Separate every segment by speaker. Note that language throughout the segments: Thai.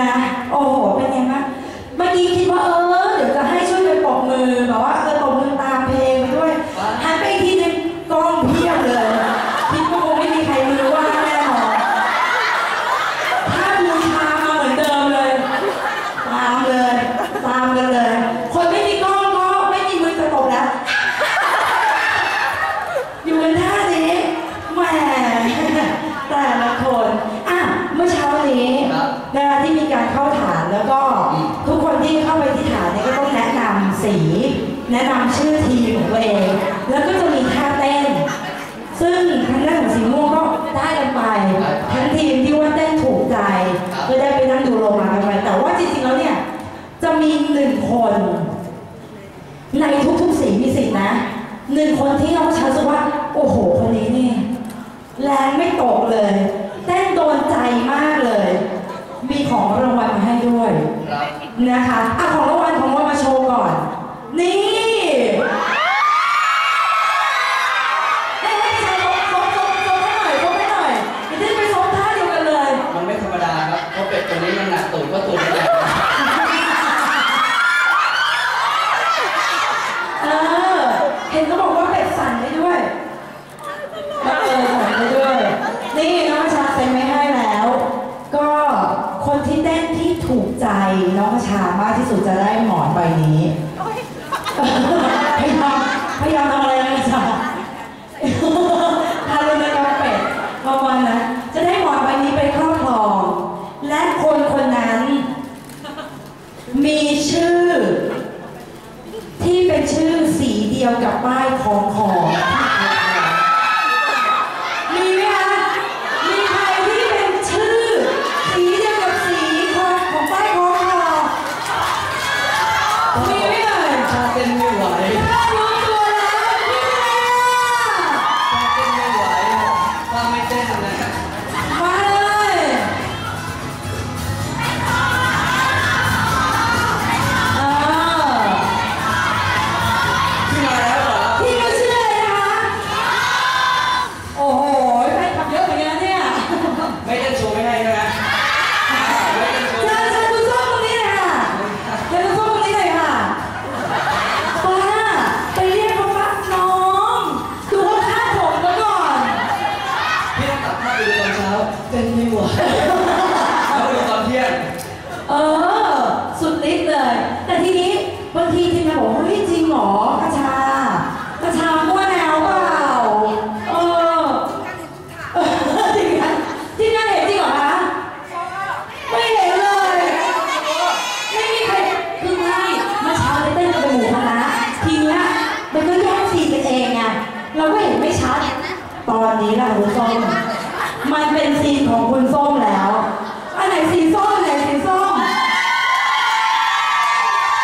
Speaker 1: นะ โอ้โห เป็นไงบ้างเมื่อกี้คิดว่าเออ เดี๋ยวจะให้ช่วยไปปอกมือแบบว่าเออปรบมือตามเพลงไปด้วยหันไปอีกทีนึงกล้องเพียบเลยคิดว่าคงไม่มีใครมือว่างแน่นอนถ้าบูชามาเหมือนเดิมเลย ตามเลย ตามกันเลย คนไม่มีกล้องก็ไม่มีมือจะตบแล้ว อยู่กันท่านี้แหมแต่ละคนอะเมื่อเช้านี้
Speaker 2: ครับ
Speaker 1: นะคะที่มีการเข้าฐาน แล้วก็ทุกคนที่เข้าไปที่ฐานเนี่ยก็ต้องแนะนำสี แนะนำชื่อทีมของตัวเอง แล้วก็จะมีท่าเต้น ซึ่งทางด้านของสีม่วงก็ได้กันไปทั้งทีมที่ว่าเต้นถูกใจก็ได้ไปนั่งดูโลมากันไปแต่ว่าจริงๆแล้วเนี่ยจะมีหนึ่งคน ในทุกๆสีมีสิทธินะหนึ่งคนที่เราชันรู้สึกว่า โอ้โหคนนี้นี่แรงไม่ตกเลยเต้นโดนใจมากเลย มีของรางวัลมาให้ด้วย
Speaker 2: ครับ
Speaker 1: นะคะอะของรางวัลของรางวัลมาโชว์ก่อน นี่ให้ให้ชายซบซบซบให้หน่อยซบให้หน่อยเดี๋ยวจะไปซบท่าเดียวกันเลย
Speaker 2: มันไม่ธรรมดาครับ เพราะเป็ดตัวนี้มันหนักตูดก็ตูดมันใหญ่
Speaker 1: เออ เห็นเขาบอกว่าเป็ดสั่นได้ด้วยเออสั่นได้ด้วย นี่น้องชาเซ็นไม่ให้แล้ว ก็ คนที่เต้นที่ถูกใจน้องชามากที่สุดจะได้หมอนใบนี้พยายามพยายามทำอะไรนะจ๊ะทารุณกรรมเป็ดประมาณนั้นจะได้หมอนใบนี้ไปครอบครอง และคนคนนั้น มีชื่อ ที่เป็นชื่อสีเดียวกับป้ายของของ แล้วดู
Speaker 2: ตอนเที่ยง
Speaker 1: เออ สุดฤทธิ์เลย แต่ทีนี้บางทีทีมงานบอกว่าเฮ้ยจริงเหรอกระชากระชามั่วแนวเปล่าเออเออทีมงานทีมงานเห็นจริงเหรอคะไม่เห็นเลย ไม่มีใครคือไม่เมื่อเช้าได้เต้นกันเป็นหมู่คณะทีเนี้ยมันก็แยกซีกันเองไงเราก็เห็นไม่ชัดตอนนี้ล่ะคุณส้มมันเป็นซีนของคุณส้มแล้ว อันไหนสีส้มอันไหนสีส้ม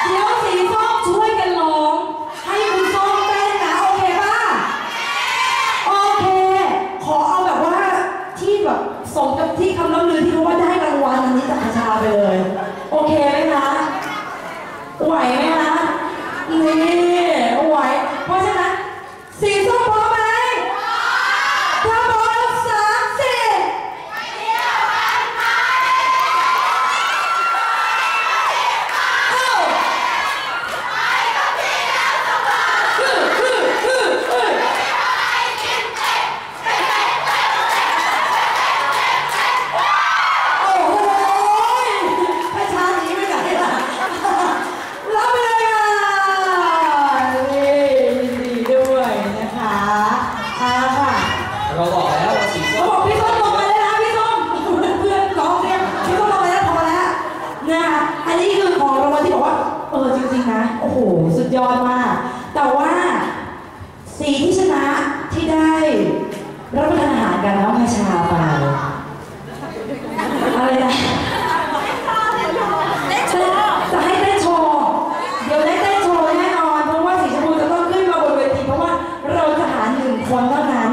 Speaker 1: เดี๋ยวสีส้มช่วยกันร้อง ให้คุณส้มเต้นนะโอเคป่ะ โอเค ขอเอาแบบว่าที่แบบสมกับที่คำล่ำลือที่เขาว่าได้รางวัลอัน นี้จา โอ้โหสุดยอดมาก แต่ว่าสีที่ชนะที่ได้รับประทานอาหารกับน้องพาชาไปอะไรนะจะให้เต้โชว์ เดี๋ยวได้เต้โชว์แน่นอน
Speaker 2: เพราะว่าสีชม
Speaker 1: พูจะต้องขึ้นมาบนเวทีเพราะว่าเราจะหาหนึ่งคนเท่านั้น